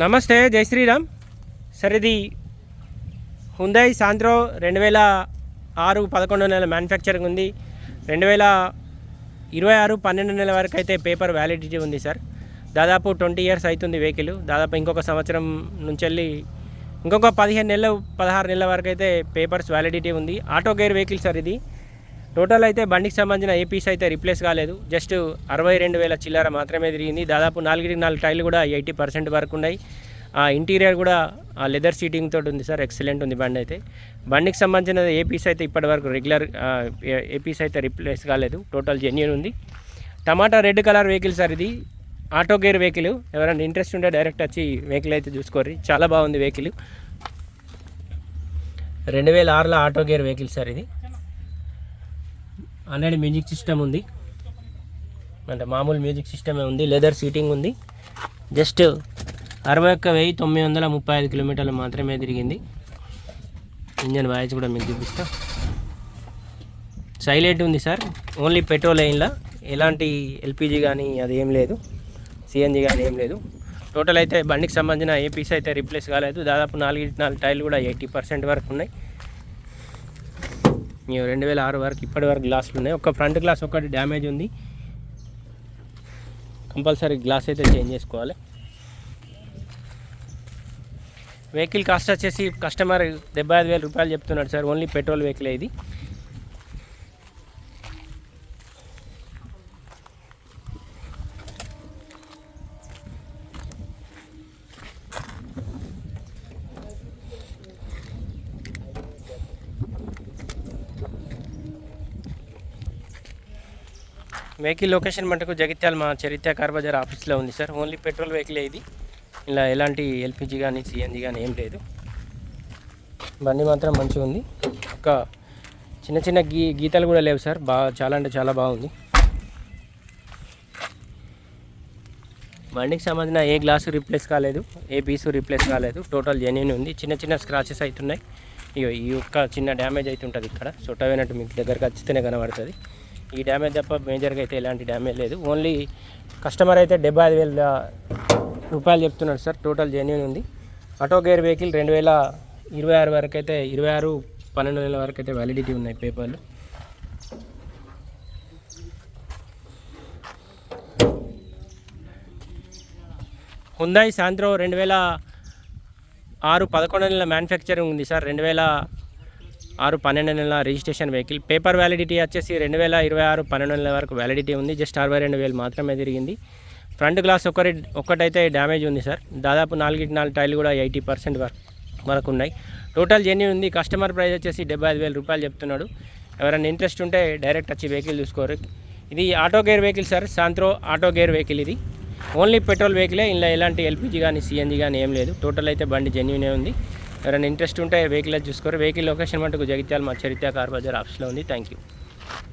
నమస్తే జై శ్రీరామ్. సార్ ఇది హుందై సాంత్రో రెండు వేల ఆరు పదకొండు నెలల మ్యానుఫ్యాక్చరింగ్ ఉంది. రెండు వేల ఇరవై ఆరు పన్నెండు నెలల వరకు అయితే పేపర్ వ్యాలిడిటీ ఉంది సార్ దాదాపు ట్వంటీ ఇయర్స్ అవుతుంది వెహికల్ దాదాపు ఇంకొక సంవత్సరం నుంచి వెళ్ళి ఇంకొక పదిహేను నెలలు పదహారు నెలల వరకు అయితే పేపర్స్ వ్యాలిడిటీ ఉంది. ఆటో గేర్ వెహికల్ సార్ ఇది. టోటల్ అయితే బండికి సంబంధించిన ఏపీస్ అయితే రిప్లేస్ కాలేదు. జస్ట్ అరవై రెండు వేల చిల్లర మాత్రమే తిరిగింది. దాదాపు నాలుగిటి నాలుగు టైర్లు కూడా ఎయిటీ పర్సెంట్ వరకు ఉన్నాయి. ఆ ఇంటీరియర్ కూడా ఆ లెదర్ సీటింగ్ తోటి ఉంది సార్. ఎక్సలెంట్ ఉంది బండి అయితే. బండికి సంబంధించిన ఏపీస్ అయితే ఇప్పటి వరకు రెగ్యులర్ ఏపీస్ అయితే రిప్లేస్ కాలేదు. టోటల్ జెన్యున్ ఉంది. Tomato red colour vehicle sir ఇది. ఆటో గేర్ వెహికల్ ఎవరైనా ఇంట్రెస్ట్ ఉంటే డైరెక్ట్ వచ్చి వెహికల్ అయితే చూసుకోర్రి. చాలా బాగుంది వెహికల్ రెండు వేల ఆరులో ఆటో గేర్ వెహికల్ సార్ ఇది. ఆల్రెడీ మ్యూజిక్ సిస్టమ్ ఉంది. అంటే మామూలు మ్యూజిక్ సిస్టమే ఉంది లెదర్ సీటింగ్ ఉంది. జస్ట్ అరవై ఒక్క వెయ్యి తొమ్మిది వందల ముప్పై ఐదు కిలోమీటర్లు మాత్రమే తిరిగింది. ఇంజన్ వాయిస్ కూడా మీకు చూపిస్తా. సైలెంట్ ఉంది సార్. ఓన్లీ పెట్రోల్ లైన్లో. ఎలాంటి ఎల్పిజి కానీ అది ఏం లేదు. సిఎన్జి కానీ ఏం లేదు. టోటల్ అయితే బండికి సంబంధించిన ఏ పీస్ అయితే రిప్లేస్ కాలేదు. దాదాపు నాలుగు నాలుగు టైర్లు కూడా ఎయిటీ పర్సెంట్ వరకు ఉన్నాయి. రెండు వేల ఆరు వరకు ఇప్పటి వరకు గ్లాసులు ఉన్నాయి. ఒక ఫ్రంట్ గ్లాస్ ఒకటి డ్యామేజ్ ఉంది. కంపల్సరీ గ్లాస్ అయితే చేంజ్ చేసుకోవాలి. వెహికల్ కాస్ట్ వచ్చేసి కస్టమర్ డెబ్బై ఐదు వేల రూపాయలు చెప్తున్నాడు సార్. ఓన్లీ పెట్రోల్ వెహికల్ ఇది. వెహికల్ లొకేషన్ మటుకు జగిత్యాల మా చరిత్ర కార్బజార్ ఆఫీస్లో ఉంది సార్. ఓన్లీ పెట్రోల్ వెహికల్ ఇది. ఇలా ఎలాంటి ఎల్పిజి కానీ సిఎన్జి కానీ ఏం లేదు. బండి మాత్రం మంచిగా ఉంది. ఒక చిన్న చిన్న గీ గీతాలు కూడా లేవు సార్. బాగా చాలా అంటే చాలా బాగుంది. బండికి సంబంధించిన ఏ గ్లాసు రిప్లేస్ కాలేదు ఏ పీసు రిప్లేస్ కాలేదు. టోటల్ జెన్యున్ ఉంది. చిన్న చిన్న స్క్రాచెస్ అవుతున్నాయి ఇగో ఈ ఒక్క చిన్న డ్యామేజ్ అవుతుంటుంది ఇక్కడ. చుట్టమైనట్టు మీకు దగ్గరకు వచ్చితేనే కనబడుతుంది. ఈ డ్యామేజ్ తప్ప మేజర్గా అయితే ఎలాంటి డ్యామేజ్ లేదు. ఓన్లీ కస్టమర్ అయితే డెబ్బై ఐదు వేల రూపాయలు చెప్తున్నాడు సార్. టోటల్ జెన్యున్ ఉంది. ఆటో గేర్ వెహికల్ రెండు వేల ఇరవై ఆరు వరకు అయితే ఇరవై ఆరు పన్నెండు నెలల వరకు అయితే వ్యాలిడిటీ ఉన్నాయి పేపర్లు. హుందాయి సాయంత్రం రెండు వేల ఆరు పదకొండు నెలల మ్యానుఫ్యాక్చరింగ్ ఉంది సార్. రెండు వేల ఆరు పన్నెండు నెలల రిజిస్ట్రేషన్ వెహికల్. పేపర్ వ్యాలిడిటీ వచ్చేసి రెండు వేల ఇరవై ఆరు పన్నెండు నెలల వరకు వ్యాలిడిటీ ఉంది. జస్ట్ అరవై రెండు వేలు మాత్రమే తిరిగింది. ఫ్రంట్ గ్లాస్ ఒకటి ఒక్కటైతే డ్యామేజ్ ఉంది సార్. దాదాపు నాలుగిటి నాలుగు టైర్లు కూడా ఎయిటీ పర్సెంట్ వరకు ఉన్నాయి. టోటల్ జర్నీ ఉంది. కస్టమర్ ప్రైస్ వచ్చేసి డెబ్బై ఐదు వేల రూపాయలు చెప్తున్నాడు. ఎవరైనా ఇంట్రెస్ట్ ఉంటే డైరెక్ట్ వచ్చి వెహికల్ చూసుకోరు. ఇది auto gear vehicle sir. Santro auto gear vehicle ఇది. ఓన్లీ పెట్రోల్ వెహికలే. ఇలా ఎలాంటి ఎల్పిజి కానీ సిఎన్జి కానీ ఏం లేదు. టోటల్ అయితే బండి జెన్యునే ఉంది. ఎవరైనా ఇంట్రెస్ట్ ఉంటే వెహికల్ చూసుకోరు. వెహికల్ లొకేషన్ మటుకు జగిత్యాల మా చరిత్ర కార్ బజార్ ఆఫీస్లో ఉంది. Thank you